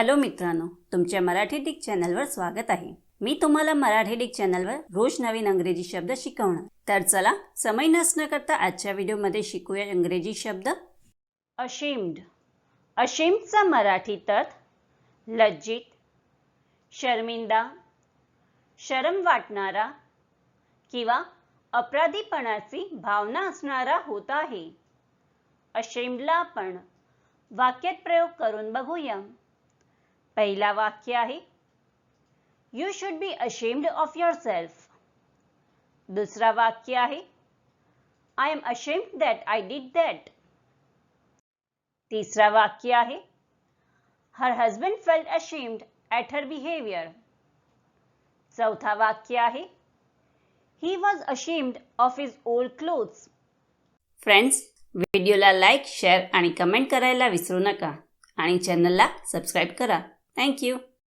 Hello मित्रांनो तुमच्या Marathi Dick चॅनलवर स्वागत आहे. मी तुम्हाला मराठी डिक चॅनलवर रोज नवीन अंग्रेजी शब्द शिकवणार. तर चला समय नसणं करता आजच्या व्हिडिओमध्ये शिकूया इंग्रजी शब्द. अशेम्ड. अशेम्डचा मराठी अर्थ लज्जित शर्मिंदा शरम वाटणारा किंवा अपराधीपणाची भावना असणारा होत आहे. अशेम्डला आपण वाक्यात प्रयोग करून बघूया. पहिला वाक्य आहे you should be ashamed of yourself दुसरा वाक्य आहे I am ashamed that I did that तिसरा वाक्य आहे her husband felt ashamed at her behaviour चौथा वाक्य आहे he was ashamed of his old clothes friends व्हिडिओला लाईक शेअर आणि कमेंट करायला विसरू नका. आणि चॅनलला सबस्क्राईब करा. Thank you.